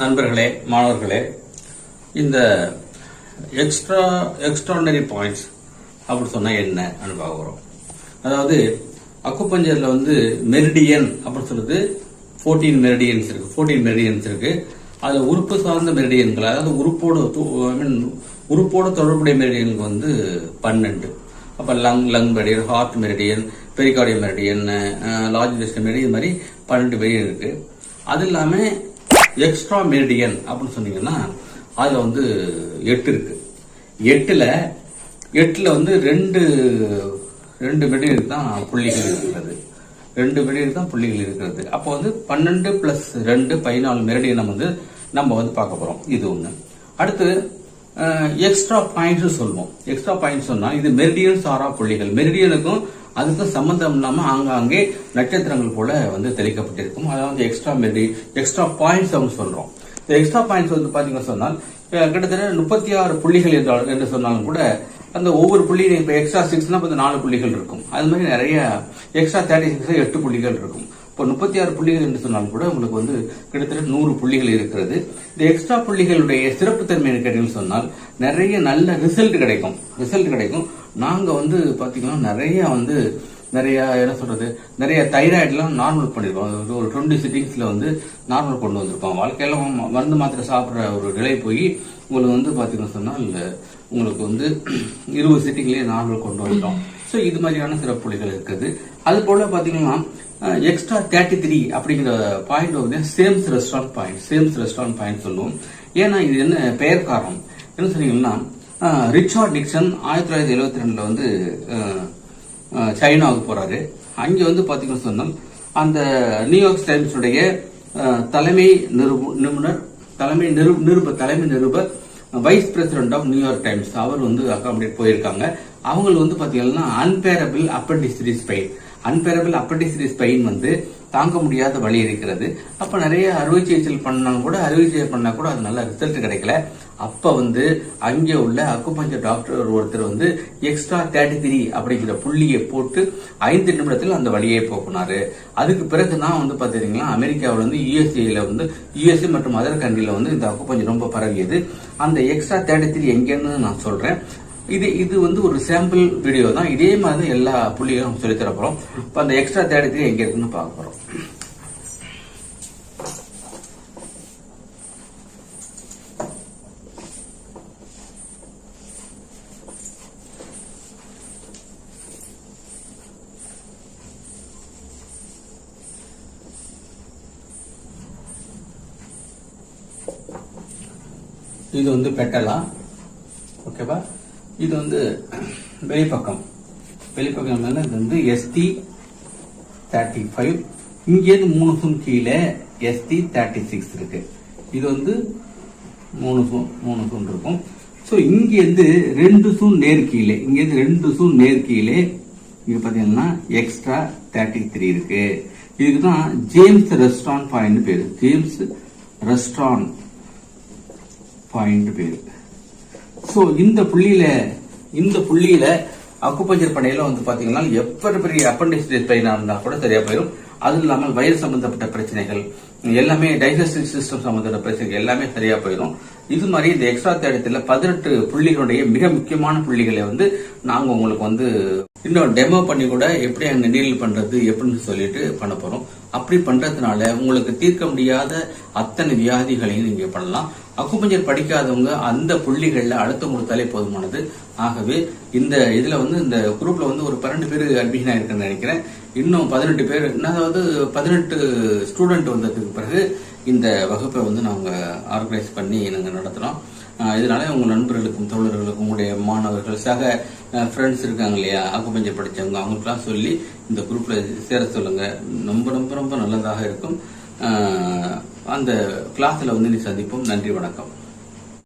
நண்பர்களே மாணவர்களே இந்த எக்ஸ்ட்ரா எக்ஸ்ட்ராடனரி பாயிண்ட்ஸ் அப்படி சொன்னால் என்ன பார்க்க வரும்? அதாவது அக்குப்பஞ்சரில் வந்து மெரிடியன் அப்படின்னு சொல்றது 14 மெரிடியன்ஸ் இருக்கு 14 மெரிடியன்ஸ் இருக்கு. அதில் உறுப்பு சார்ந்த மெரிடியன்கள் அதாவது உறுப்போடு ஐ மீன் உறுப்போடு உறுப்போட தொடர்புடைய மெரிடியனுக்கு வந்து பன்னெண்டு. அப்போ lung lung meridian heart meridian pericardium meridian லாஜிஸ்ட் meridian இது மாதிரி பன்னெண்டு மெரிடியன் இருக்கு. அது இல்லாமல் எக்ஸ்ட்ரா மெரிடியன் அப்படின்னு சொன்னீங்கன்னா அதுல வந்து எட்டு இருக்கு. எட்டுல எட்டுல வந்து ரெண்டு ரெண்டு மெரிடியனுக்கு தான் புள்ளிகள் இருக்கிறது. ரெண்டு மெரிடியன் தான் புள்ளிகள் இருக்கிறது. அப்போ வந்து பன்னெண்டு பிளஸ் ரெண்டு பதினாலு மெரிடியனம் வந்து நம்ம வந்து பார்க்க போறோம். இது ஒண்ணு. அடுத்து எக்ஸ்ட்ரா பாயிண்ட்ஸ் சொல்லுவோம் எக்ஸ்ட்ரா பாயிண்ட்ஸ் சொன்னா இது மெரிடியன் சாரா புள்ளிகள். மெரிடியனுக்கும் அதுக்கும் சம்பந்தம் இல்லாம ஆங்காங்கே நட்சத்திரங்கள் போல வந்து தெளிக்கப்பட்டிருக்கும். அதாவது எக்ஸ்ட்ரா மெரி எக்ஸ்ட்ரா பாயிண்ட்ஸ் அவங்க சொல்றோம். இந்த எக்ஸ்ட்ரா பாயிண்ட்ஸ் வந்து பாத்தீங்கன்னா சொன்னால் கிட்டத்தட்ட முப்பத்தி ஆறு புள்ளிகள் என்றால் என்று சொன்னாலும் கூட அந்த ஒவ்வொரு புள்ளியும் இப்போ எக்ஸ்ட்ரா சிக்ஸ்னா இப்போ நாலு புள்ளிகள் இருக்கும். அது மாதிரி நிறைய எக்ஸ்ட்ரா தேர்ட்டி சிக்ஸ் எட்டு புள்ளிகள் இருக்கும். இப்போ முப்பத்தி ஆறு புள்ளிகள் என்று சொன்னால் கூட உங்களுக்கு வந்து கிட்டத்தட்ட நூறு புள்ளிகள் இருக்கிறது. இந்த எக்ஸ்ட்ரா புள்ளிகளுடைய சிறப்புத்தன்மை கேட்டீங்கன்னு சொன்னால் நிறைய நல்ல ரிசல்ட் கிடைக்கும். ரிசல்ட் கிடைக்கும். நாங்க வந்து பாத்தீங்கன்னா நிறைய வந்து நிறைய என்ன சொல்றது நிறைய தைராய்டுலாம் நார்மல் பண்ணிருக்கோம் அது ஒரு டுவெண்ட்டி சிட்டிங்ஸில் வந்து நார்மல் கொண்டு வந்திருக்கோம் வாழ்க்கையில மருந்து மாத்திரை சாப்பிட்ற ஒரு நிலை போய் உங்களுக்கு வந்து பாத்தீங்கன்னா சொன்னால் உங்களுக்கு வந்து இருபது சிட்டிங்லேயே நார்மல் கொண்டு வந்துட்டோம். ஸோ இது மாதிரியான சிறப்புலிகள் இருக்குது. அது போல் பார்த்தீங்கன்னா எக்ஸ்ட்ரா தேர்ட்டி த்ரீ அப்படிங்கிற பாயிண்ட் வந்து James restaurant point James restaurant point சொல்லுவோம். ஏன்னா இது என்ன பெயர் காரணம்? என்ன சொன்னீங்கன்னா ரிச்சார்ட் நிக்சன் ஆயிரத்தி தொள்ளாயிரத்தி எழுபத்தி ரெண்டில் வந்து சைனாவுக்கு போறாரு. அங்கே வந்து பாத்தீங்கன்னு சொன்னால் அந்த நியூயார்க் டைம்ஸுடைய தலைமை நிருப- நிபுணர் தலைமை நிரு நிருப தலைமை நிருபர் vice president of New York Times. அவர் வந்து அகாமடேட் போயிருக்காங்க. அவங்க வந்து பாத்தீங்கன்னா unbearable appendicitis pain unbearable appendicitis pain வந்து தாங்க முடியாத வழி இருக்கிறது. அப்ப நிறைய அறுவை சிகிச்சை பண்ணாலும் கூட அறுவை சிகிச்சை பண்ணா கூட அது நல்ல ரிசல்ட் கிடைக்கல. அப்ப வந்து அங்கே உள்ள அக்குபஞ்சர் டாக்டர் ஒருத்தர் வந்து எக்ஸ்ட்ரா தேர்ட்டி த்ரீ அப்படிங்கிற புள்ளியை போட்டு ஐந்து நிமிடத்தில் அந்த வழியை போக்குனாரு. அதுக்கு பிறகு தான் வந்து பாத்தீங்கன்னா அமெரிக்காவில் வந்து யூஎஸ்ஏல வந்து யூஎஸ்ஏ மற்றும் அதர் கண்ட்ரில வந்து இந்த அக்குபஞ்சர் ரொம்ப பரவியது. அந்த எக்ஸ்ட்ரா தேர்ட்டி த்ரீ எங்கேன்னு நான் சொல்றேன். இது இது வந்து ஒரு சாம்பிள் வீடியோ தான். இதே மாதிரி எல்லா புள்ளிகளும் சொல்லி தர போறோம் அந்த எக்ஸ்ட்ரா தேர்ட்டி த்ரீ எங்க இருக்குன்னு பார்க்க போறோம். இது வந்து பெட்டலா? ஓகேவா? இது வந்து வெளிப்பக்கம். வெளிப்பக்கம் மேல இது வந்து எஸ்டி தேர்ட்டி ஃபைவ் இங்கேருந்து மூணு சூன் கீழே எஸ்டி தேர்ட்டி சிக்ஸ் இருக்கு. இது வந்து மூணு சூன் மூணு சூன் இருக்கும். ஸோ இங்கேருந்து ரெண்டு சூன் நேர் கீழே இங்கேருந்து ரெண்டு சூன் நேர் கீழே இங்க பாத்தீங்கன்னா எக்ஸ்ட்ரா தேர்ட்டி த்ரீ இருக்கு. இதுக்கு தான் ஜேம்ஸ் ரெஸ்டாரண்ட் பாயிண்ட் பேரு. ஜேம்ஸ் ரெஸ்டாரண்ட் பாயிண்ட் பேரு. ஸோ இந்த புள்ளியில இந்த புள்ளியில அக்குப்பஞ்சர் படையில வந்து பாத்தீங்கன்னா எப்படி பெரிய அப்பண்டிஸ் பெயினா இருந்தா கூட சரியா போயிடும். அது இல்லாமல் வயிறு சம்பந்தப்பட்ட பிரச்சனைகள் எல்லாமே டைஜஸ்டிவ் சிஸ்டம் சம்பந்தப்பட்ட பிரச்சனைகள் எல்லாமே சரியா போயிடும். இது மாதிரி இந்த எக்ஸ்ட்ரா தேடத்துல பதினெட்டு புள்ளிகளுடைய மிக முக்கியமான புள்ளிகளை வந்து நாங்க உங்களுக்கு வந்து இன்னும் டெமோ பண்ணி கூட எப்படி அங்க நீல் பண்றது எப்படின்னு சொல்லிட்டு பண்ண போறோம். அப்படி பண்றதுனால உங்களுக்கு தீர்க்க முடியாத அத்தனை வியாதிகளையும் நீங்க பண்ணலாம். அக்குபஞ்சர் படிக்காதவங்க அந்த புள்ளிகளில் அழுத்தம் கொடுத்தாலே போதுமானது. ஆகவே இந்த இதில் வந்து இந்த குரூப்ல வந்து ஒரு பன்னெண்டு பேர் அட்மிஷன் ஆயிருக்குன்னு நினைக்கிறேன். இன்னும் பதினெட்டு பேர் அதாவது பதினெட்டு ஸ்டூடெண்ட் வந்ததுக்கு பிறகு இந்த வகுப்பை வந்து நாங்கள் ஆர்கனைஸ் பண்ணி நாங்கள் நடத்துகிறோம் இதனால உங்க நண்பர்களுக்கும் தோழர்களுக்கும் உங்களுடைய மாணவர்கள் சக ஃப்ரெண்ட்ஸ் இருக்காங்க இல்லையா? அக்குபஞ்சர் படித்தவங்க அவங்களுக்குலாம் சொல்லி இந்த குரூப்ல சேர சொல்லுங்க. ரொம்ப ரொம்ப ரொம்ப நல்லதாக இருக்கும். அந்த கிளாஸில் வந்து நீ சந்திப்போம். நன்றி வணக்கம்.